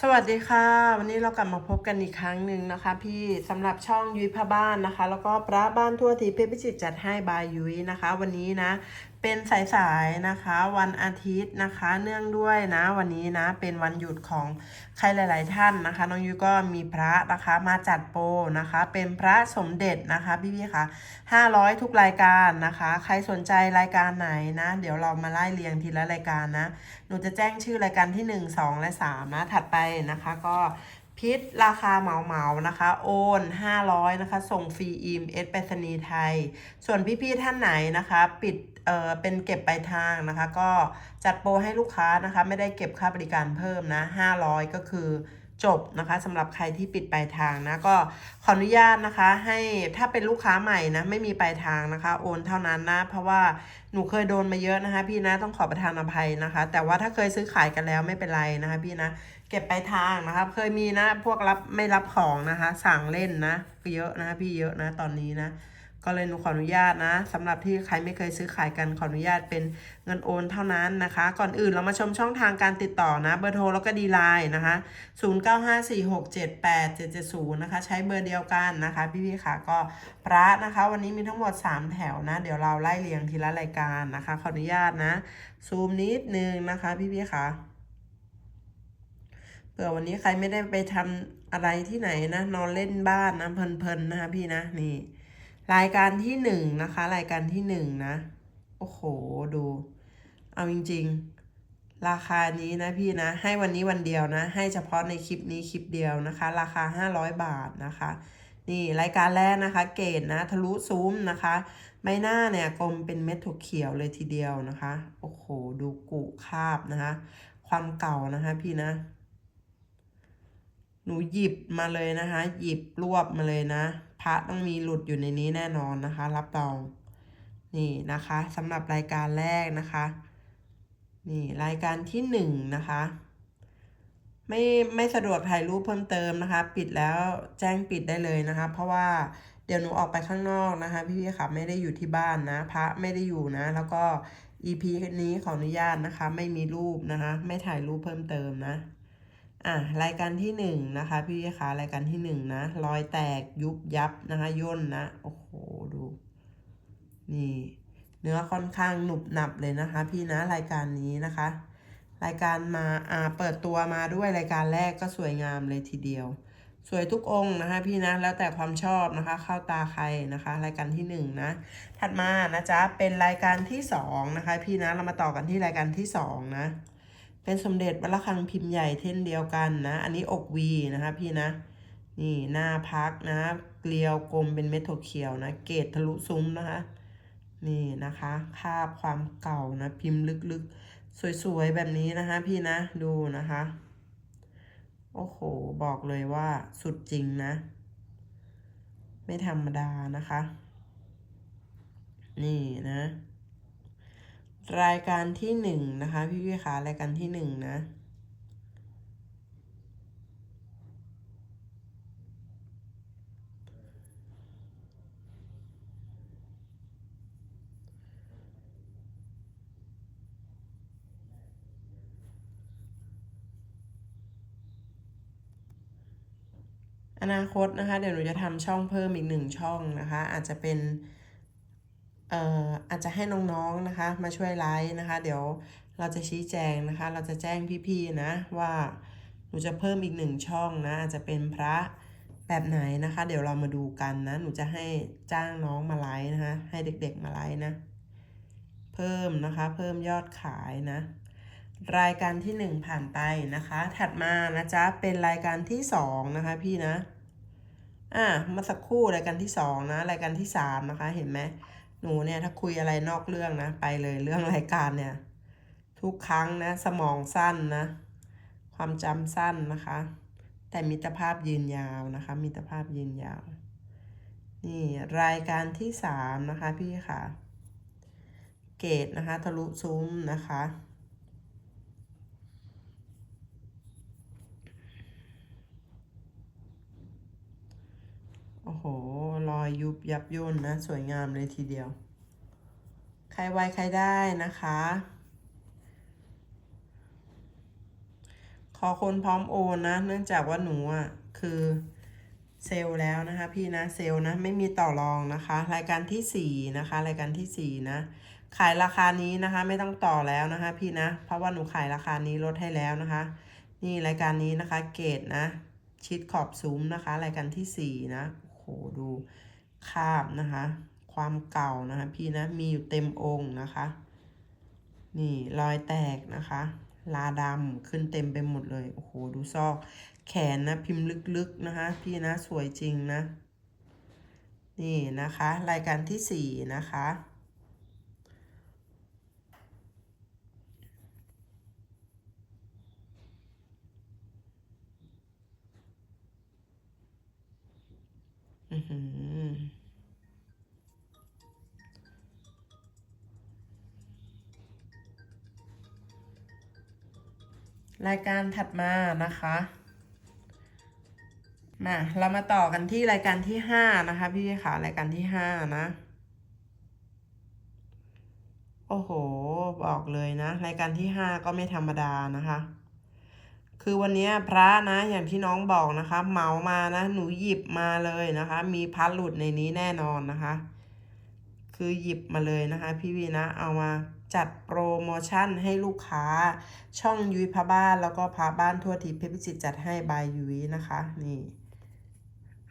สวัสดีค่ะ วันนี้เรากลับมาพบกันอีกครั้งหนึ่งนะคะ พี่สำหรับช่องยุ้ยพระบ้านนะคะ แล้วก็พระบ้านทั่วทีเพชรพิจิตจัดให้บายยุ้ยนะคะ วันนี้นะ เป็นสายๆนะคะ วันอาทิตย์นะคะ เนื่องด้วยนะวันนี้นะเป็นวันหยุดของใครหลาย ๆ ท่านนะคะ น้องยุ้ยก็มีพระนะคะมาจัดโปรนะคะ เป็นพระสมเด็จนะคะพี่ๆค่ะ500ทุกรายการนะคะ ใครสนใจรายการไหนนะ เดี๋ยวเรามาไล่เรียงทีละรายการนะหนูจะแจ้งชื่อรายการที่1 2และ3นะถัดไปนะคะก็ พิษราคาเหมาเหมาๆนะคะ โอน 500 นะคะ ส่งฟรีอีมเอสไปรษณีย์ไทย ส่วนพี่ๆท่านไหนนะคะ ปิดเออเป็นเก็บปลายทางนะคะ ก็จัดโปรให้ลูกค้านะคะ ไม่ได้เก็บค่าบริการเพิ่มนะ 500 ก็คือจบนะคะสำหรับใครที่ปิดปลายทางนะก็ขออนุญาตนะคะ ให้ถ้าเป็นลูกค้าใหม่นะไม่มีปลายทางนะคะ โอนเท่านั้นนะ เพราะว่าหนูเคยโดนมาเยอะนะคะ พี่นะต้องขอประทานอภัยนะคะ แต่ว่าถ้าเคยซื้อขายกันแล้วไม่เป็นไรนะคะ พี่นะ เก็บปลายทางนะคะเคยมีนะ พวกรับไม่รับของนะคะ สั่งเล่นนะเยอะนะคะพี่เยอะนะตอนนี้นะ ก็เลยหนูขออนุญาตนะสำหรับที่ใครไม่เคยซื้อขายกันขออนุญาตเป็นเงินโอนเท่านั้นนะคะ ก่อนอื่นเรามาชมช่องทางการติดต่อนะ เบอร์โทรแล้วก็ดีไลน์นะคะ0954678770นะคะ ใช้เบอร์เดียวกันนะคะ พี่ๆค่ะก็พระนะคะ วันนี้มีทั้งหมด 3 แถวนะ เดี๋ยวเราไล่เรียงทีละรายการนะคะขออนุญาตนะ ซูมนิดนึงนะคะ พี่ๆค่ะ เผื่อวันนี้ใครไม่ได้ไปทำอะไรที่ไหนนะนอนเล่นบ้านนะเพลินๆนะคะพี่นะนี่ รายการที่หนึ่งนะคะ รายการที่หนึ่งนะ โอ้โหดู เอาจริง ๆ ราคานี้นะพี่นะ ให้วันนี้วันเดียวนะ ให้เฉพาะในคลิปนี้คลิปเดียวนะคะ ราคา500บาทนะคะนี่รายการแรกนะคะ เกรดนะทะลุซุ้มนะคะ ใบหน้าเนี่ยกลมเป็นเม็ดถั่วเขียวเลยทีเดียวนะคะ โอ้โห ดูกุคาบนะคะ ความเก่านะคะพี่นะ หนูหยิบมาเลยนะคะ หยิบรวบมาเลยนะ พระต้องมีหลุดอยู่ในนี้แน่นอนนะคะ รับรอง นี่นะคะสำหรับรายการแรกนะคะ นี่รายการที่หนึ่งนะคะ ไม่ไม่สะดวกถ่ายรูปเพิ่มเติมนะคะ ปิดแล้วแจ้งปิดได้เลยนะคะ เพราะว่าเดี๋ยวหนูออกไปข้างนอกนะคะ พี่ๆค่ะไม่ได้อยู่ที่บ้านนะ พระไม่ได้อยู่นะ แล้วก็ EP นี้ขออนุญาตนะคะ ไม่มีรูปนะคะ ไม่ถ่ายรูปเพิ่มเติมนะ อะรายการที่หนึ่งนะคะพี่คะรายการที่หนึ่งนะรอยแตกยุบยับนะคะย่นนะโอ้โหดูนี่เนื้อค่อนข้างหนุบหนับเลยนะคะ พี่นะรายการนี้นะคะ รายการมาอ่าเปิดตัวมาด้วยรายการแรกก็สวยงามเลยทีเดียว สวยทุกองค์นะคะ พี่นะแล้วแต่ความชอบนะคะ เข้าตาใครนะคะ รายการที่หนึ่งนะถัดมานะจ๊ะเป็นรายการที่สองนะคะ พี่นะเรามาต่อกันที่รายการที่สองนะ เป็นสมเด็จวัดระฆังพิมพ์ใหญ่เท่นเดียวกันนะ อันนี้อกวีนะคะพี่นะ นี่หน้าพักนะ เกลียวกลมเป็นเม็ดถั่วเขียวนะ เกตทะลุซุ้มนะคะ นี่นะคะคาบความเก่านะ พิมพ์ลึกๆ สวยๆ แบบนี้นะคะพี่นะ ดูนะคะ โอ้โห บอกเลยว่าสุดจริงนะ ไม่ธรรมดานะคะ นี่นะ รายการที่หนึ่งนะคะ พี่พี่คะรายการที่หนึ่งนะ อนาคตนะคะ เดี๋ยวหนูจะทำช่องเพิ่มอีกหนึ่งช่องนะคะ อาจจะเป็น อาจจะให้น้องๆนะคะ มาช่วยไลฟ์นะคะ เดี๋ยวเราจะชี้แจงนะคะ เราจะแจ้งพี่ๆนะว่าหนูจะเพิ่มอีกหนึ่งช่องนะอาจจะเป็นพระแบบไหนนะคะ เดี๋ยวเรามาดูกันนะ หนูจะให้จ้างน้องมาไลฟ์นะคะ ให้เด็กๆมาไลฟ์นะ เพิ่มนะคะ เพิ่มยอดขายนะ รายการที่หนึ่งผ่านไปนะคะ ถัดมานะจ๊ะเป็นรายการที่สองนะคะ พี่นะ อะมาสักครู่รายการที่สองนะ รายการที่สามนะคะ เห็นไหม หนูเนี่ยถ้าคุยอะไรนอกเรื่องนะ ไปเลยเรื่องรายการเนี่ย ทุกครั้งนะ สมองสั้นนะ ความจำสั้นนะคะ แต่มิตรภาพยืนยาวนะคะ มิตรภาพยืนยาว นี่รายการที่สามนะคะพี่ค่ะ เกตนะคะ ทะลุซุ้มนะคะ โอ้โห รอยยุบยับย่นนะ สวยงามเลยทีเดียว ใครไวใครได้นะคะ ขอคนพร้อมโอนนะ เนื่องจากว่าหนูอะ คือเซลล์แล้วนะคะพี่นะเซลล์นะ ไม่มีต่อรองนะคะ รายการที่สี่นะคะ รายการที่สี่นะ ขายราคานี้นะคะ ไม่ต้องต่อแล้วนะคะ พี่นะ เพราะว่าหนูขายราคานี้ลดให้แล้วนะคะ นี่รายการนี้นะคะ เกรดนะ ชิดขอบซุ้มนะคะ รายการที่สี่นะ โอ้โหดูคาบนะคะ ความเก่านะคะพี่นะมีอยู่เต็มองค์นะคะ นี่รอยแตกนะคะ ลาดำขึ้นเต็มไปหมดเลย โอ้โหดูซอก แขนนะพิมพ์ลึกๆนะคะ พี่นะสวยจริงนะ นี่นะคะ รายการที่สี่นะคะ อือหือ รายการถัดมานะคะ มาเรามาต่อกันที่รายการที่ห้านะคะพี่ค่ะรายการที่ห้านะ โอ้โห บอกเลยนะ รายการที่ห้าก็ไม่ธรรมดานะคะ คือวันนี้พระนะอย่างที่น้องบอกนะคะเหมามานะหนูหยิบมาเลยนะคะ มีพระหลุดในนี้แน่นอนนะคะ คือหยิบมาเลยนะคะ พี่วีนะเอามาจัดโปรโมชั่นให้ลูกค้า ช่องยุ้ยพระบ้านแล้วก็พระบ้านทั่วทิพย์เพชรพิจิตรจัดให้บายยุ้ยนะคะนี่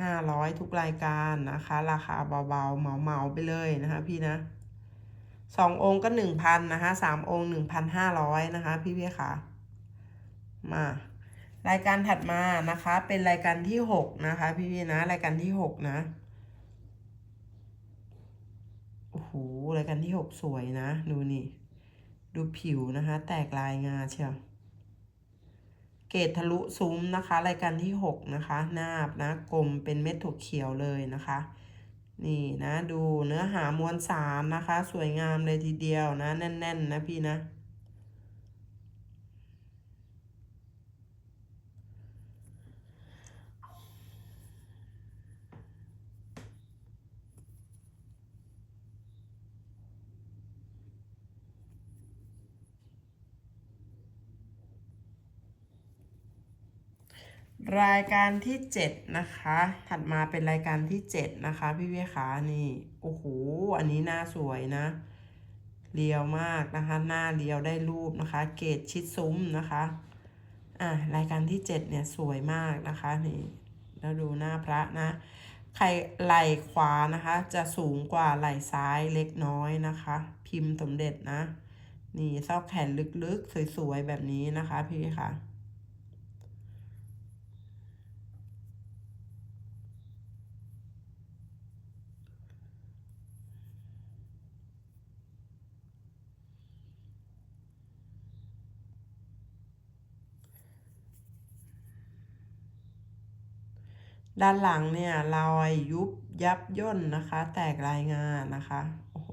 ห้าร้อยทุกรายการนะคะ ราคาเบาๆเหมาๆไปเลยนะคะ พี่นะสององค์ก็หนึ่งพันนะคะสามองค์หนึ่งพันห้าร้อยนะคะ พี่พี่ค่ะ มารายการถัดมานะคะ เป็นรายการที่หกนะคะ พี่พี่นะ รายการที่หกนะโอ้โหรายการที่หกสวยนะ ดูนี่ ดูผิวนะคะ แตกลายงาเชียวเกตทะลุซุ้มนะคะ รายการที่หกนะคะหน้าบนะกลมเป็นเม็ดถั่วเขียวเลยนะคะนี่นะดูเนื้อหามวลสารนะคะ สวยงามเลยทีเดียวนะ แน่น ๆ นะพี่นะ รายการที่เจ็ดนะคะ ถัดมาเป็นรายการที่เจ็ดนะคะ พี่พี่ขานี่ โอ้โห อันนี้หน้าสวยนะ เรียวมากนะคะ หน้าเรียวได้รูปนะคะ เกรดชิดซุ้มนะคะ อะรายการที่เจ็ดเนี่ยสวยมากนะคะนี่ แล้วดูหน้าพระนะ ใครไหล่ขวานะคะ จะสูงกว่าไหล่ซ้ายเล็กน้อยนะคะ พิมพ์สมเด็จนะ นี่ซอกแขนลึกๆ สวยๆ แบบนี้นะคะพี่ค่ะ ด้านหลังเนี่ยรอยยุบยับย่นนะคะ แตกลายงานนะคะโอ้โห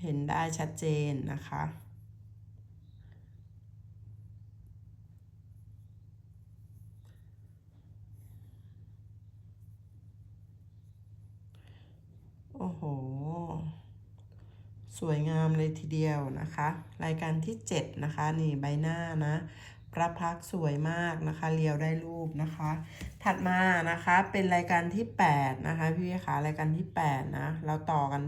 เห็นได้ชัดเจนนะคะโอ้โห สวยงามเลยทีเดียวนะคะ รายการที่ 7 นะคะ นี่ใบหน้านะ พระพักสวยมากนะคะเลียวได้รูปนะคะ ถัดมานะคะเป็นรายการที่ 8 นะคะพี่คะรายการที่ 8 นะ เราต่อกัน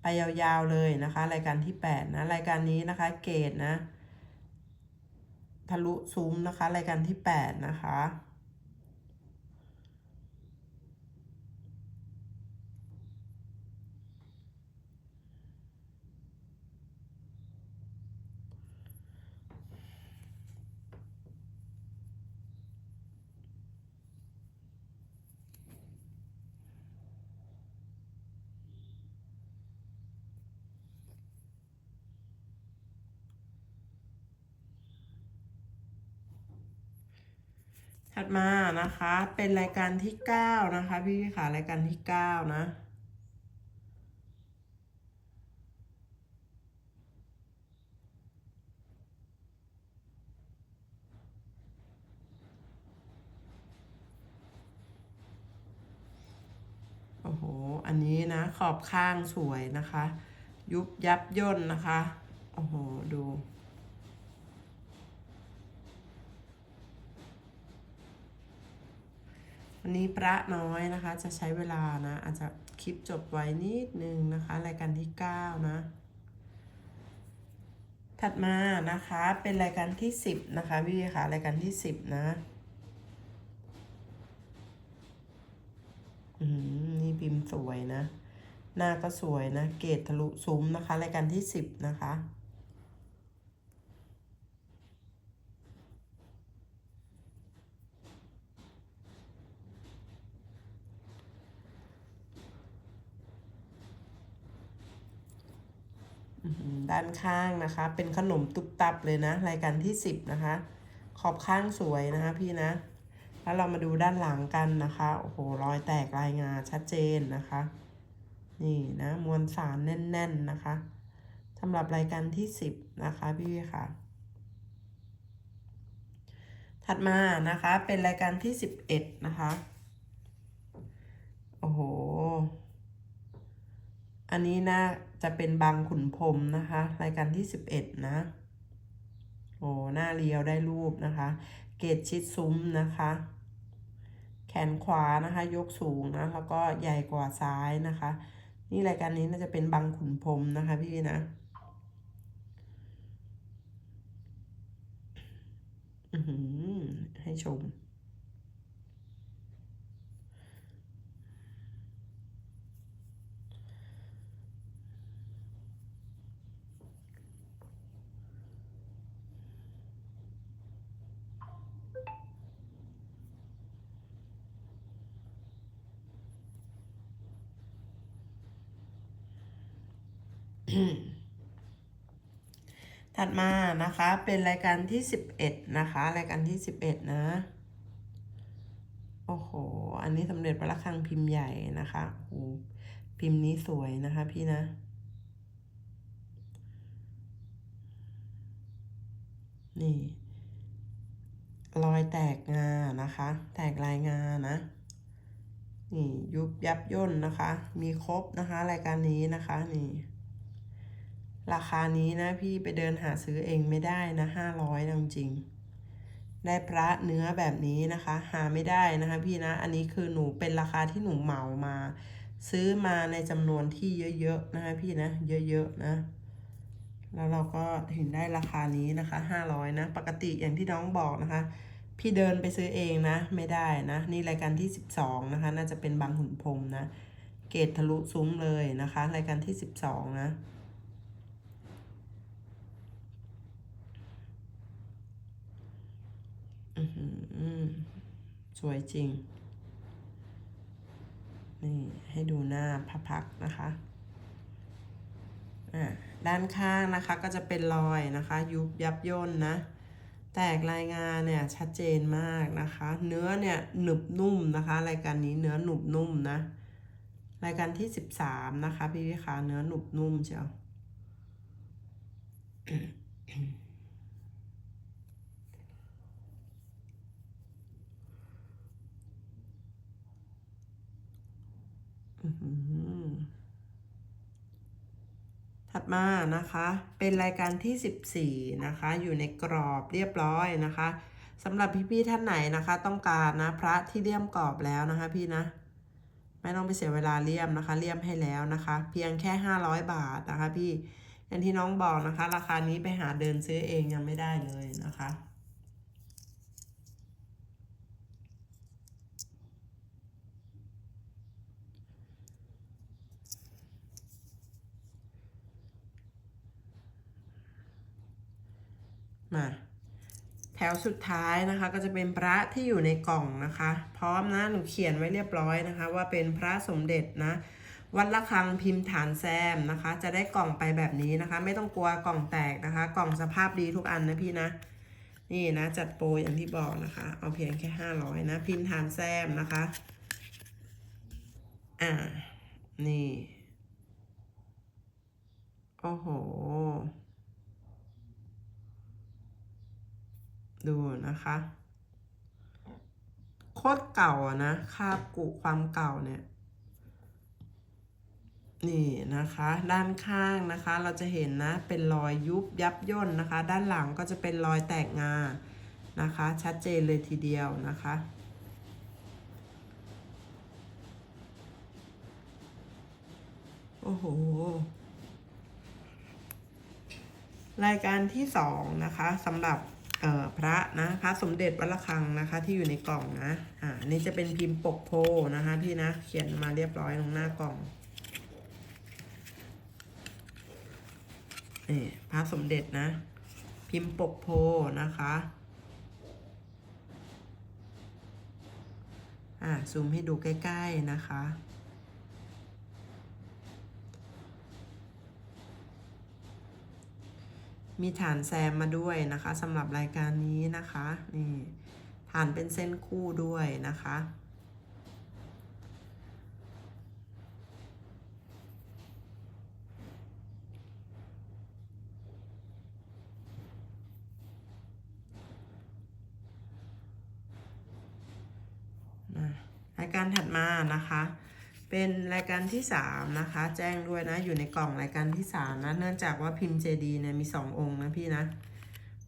ไปยาวๆเลยนะคะ รายการที่ 8 นะ รายการนี้นะคะเกรดนะ ทะลุซุ้มนะคะ รายการที่ 8 นะคะ ถัดมานะคะ เป็นรายการที่เก้านะคะ พี่ค่ะรายการที่เก้านะโอ้โห อันนี้นะ ขอบข้างสวยนะคะ ยุบยับย่นนะคะ โอ้โห ดู วันนี้พระน้อยนะคะ จะใช้เวลานะ อาจจะคลิปจบไว้นิดนึงนะคะ รายการที่ 9 นะ ถัดมานะคะเป็นรายการที่ 10 นะคะพี่ค่ะรายการที่ 10 นะอืมนี่พิมพ์สวยนะ หน้าก็สวยนะ เกรดทะลุซุ้มนะคะ รายการที่ 10 นะคะ ด้านข้างนะคะ เป็นขนมตุบตับเลยนะ รายการที่ 10 นะคะ ขอบข้างสวยนะคะพี่นะ แล้วเรามาดูด้านหลังกันนะคะ โอ้โห รอยแตกรายงาชัดเจนนะคะ นี่นะ มวลสารแน่น ๆนะคะสำหรับรายการที่ 10 นะคะพี่ค่ะ ถัดมานะคะ เป็นรายการที่ 11 นะคะ โอ้โห อันนี้น่าจะเป็นบางขุนพรมนะคะ รายการที่ 11 นะ โอ้หน้าเรียวได้รูปนะคะ เกตชิดซุ้มนะคะ แขนขวานะคะ ยกสูงนะ แล้วก็ใหญ่กว่าซ้ายนะคะ นี่รายการนี้น่าจะเป็นบางขุนพรมนะคะพี่นะอือให้ชม ถัดมานะคะเป็นรายการที่11นะคะ รายการที่11นะ โอ้โห อันนี้สำเร็จพระระฆังพิมพ์ใหญ่นะคะโอ้พิมพ์นี้สวยนะคะพี่นะนี่ รอยแตกงานะคะ แตกลายงานะนี่ยุบยับย่นนะคะ มีครบนะคะ รายการนี้นะคะนี่ ราคานี้นะพี่ไปเดินหาซื้อเองไม่ได้นะห้าร้อยจริง ได้พระเนื้อแบบนี้นะคะ หาไม่ได้นะคะพี่นะ อันนี้คือหนูเป็นราคาที่หนูเหมามา ซื้อมาในจำนวนที่เยอะๆนะคะพี่นะ เยอะๆนะ แล้วเราก็ถึงได้ราคานี้นะคะห้าร้อยนะ ปกติอย่างที่น้องบอกนะคะ พี่เดินไปซื้อเองนะ ไม่ได้นะ นี่รายการที่สิบสองนะคะ น่าจะเป็นบางหุ่นพรมนะ เกตทะลุซุ้มเลยนะคะ รายการที่สิบสองนะ อือหือ สวยจริง นี่ ให้ดูหน้าพระพักนะคะอ่าด้านข้างนะคะก็จะเป็นรอยนะคะ ยุบยับย่นนะ แตกรายงานเนี่ยชัดเจนมากนะคะ เนื้อเนี่ยหนึบนุ่มนะคะ รายการนี้เนื้อหนุบนุ่มนะ รายการที่สิบสามนะคะ พี่วิคาเนื้อหนุบนุ่มเชียว อื้อหือ ถัดมานะคะ เป็นรายการที่ 14 นะคะ อยู่ในกรอบเรียบร้อยนะคะสำหรับพี่ ๆ ท่านไหนนะคะ ต้องการนะพระที่เลี่ยมกรอบแล้วนะคะ พี่นะ ไม่ต้องไปเสียเวลาเลี่ยมนะคะ เลี่ยมให้แล้วนะคะ เพียงแค่ 500 บาทนะคะ พี่อย่างที่น้องบอกนะคะ ราคานี้ไปหาเดินซื้อเองยังไม่ได้เลยนะคะ มาแถวสุดท้ายนะคะก็จะเป็นพระที่อยู่ในกล่องนะคะ พร้อมนะหนูเขียนไว้เรียบร้อยนะคะ ว่าเป็นพระสมเด็จนะ วัดละคังพิมพ์ฐานแซมนะคะ จะได้กล่องไปแบบนี้นะคะ ไม่ต้องกลัวกล่องแตกนะคะ กล่องสภาพดีทุกอันนะพี่นะ นี่นะจัดโปรอย่างที่บอกนะคะ เอาเพียงแค่ห้าร้อยนะ พิมพ์ฐานแซมนะคะอ่านี่ โอ้โห ดูนะคะ โคตรเก่าอะนะคาบกุความเก่าเนี่ย นี่นะคะ ด้านข้างนะคะ เราจะเห็นนะเป็นรอยยุบยับย่นนะคะ ด้านหลังก็จะเป็นรอยแตกงานะคะ ชัดเจนเลยทีเดียวนะคะโอ้โห รายการที่สองนะคะสำหรับ พระนะพระสมเด็จวัดระฆังนะคะ ที่อยู่ในกล่องนะอ่าอันนี่จะเป็นพิมพ์ปกโพนะคะพี่นะเขียนมาเรียบร้อยตรงหน้ากล่องนี่พระสมเด็จนะ พิมพ์ปกโพนะคะอ่าซูมให้ดูใกล้ ๆ นะคะ มีฐานแซมมาด้วยนะคะสำหรับรายการนี้นะคะนี่ฐานเป็นเส้นคู่ด้วยนะคะรายการถัดมานะคะ เป็นรายการที่สามนะคะ แจ้งด้วยนะ อยู่ในกล่องรายการที่สามนะ เนื่องจากว่าพิมพ์เจดีเนี่ยมีสององค์นะพี่นะ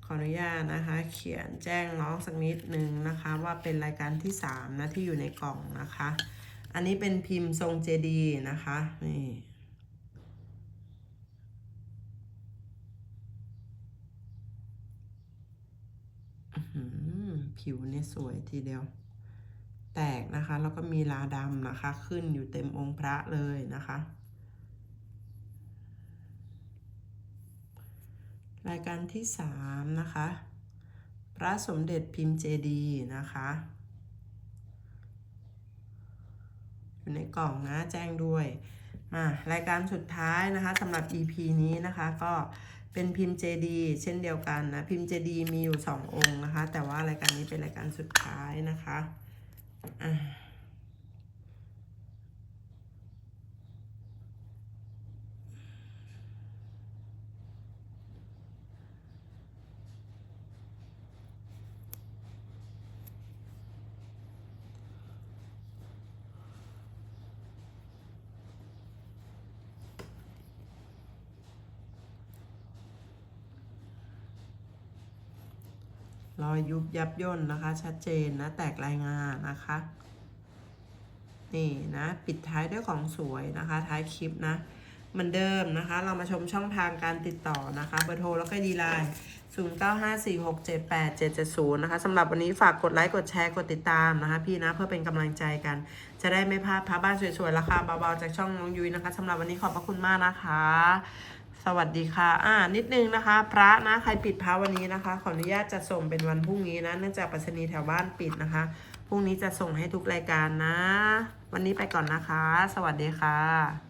ขออนุญาตนะคะ เขียนแจ้งน้องสักนิดนึงนะคะ ว่าเป็นรายการที่สามนะ ที่อยู่ในกล่องนะคะ อันนี้เป็นพิมพ์ทรงเจดีนะคะนี่ผิวเนี่ยสวยทีเดียว แตกนะคะ แล้วก็มีลาดำนะคะ ขึ้นอยู่เต็มองค์พระเลยนะคะ รายการที่สามนะคะ พระสมเด็จพิมพ์เจดีนะคะอยู่ในกล่องนะแจ้งด้วยมารายการสุดท้ายนะคะสำหรับ EP นี้นะคะก็เป็นพิมพ์เจดีเช่นเดียวกันนะ พิมพ์เจดีมีอยู่สององค์นะคะ แต่ว่ารายการนี้เป็นรายการสุดท้ายนะคะ อ่ ยุบยับย่นนะคะ ชัดเจนนะ แตกรายงานนะคะ นี่นะ ปิดท้ายด้วยของสวยนะคะ ท้ายคลิปนะเหมือนเดิมนะคะ เรามาชมช่องทางการติดต่อนะคะเบอร์โทรแล้วก็ดีไลน์0 9 5 4 6 7 8 7 7 0 นะคะสำหรับวันนี้ฝากกดไลค์ กดแชร์ กดติดตามนะคะ พี่นะเพื่อเป็นกำลังใจกัน จะได้ไม่พลาดพระบ้านสวยๆ ราคาเบาๆ จากช่องน้องยุ้ยนะคะสำหรับวันนี้ขอบพระคุณมากนะคะ สวัสดีค่ะ อ่า นิดนึงนะคะ พระนะ ใครปิดพระวันนี้นะคะ ขออนุญาตจะส่งเป็นวันพรุ่งนี้นะ เนื่องจากปรษณีย์แถวบ้านปิดนะคะ พรุ่งนี้จะส่งให้ทุกรายการนะ วันนี้ไปก่อนนะคะ สวัสดีค่ะ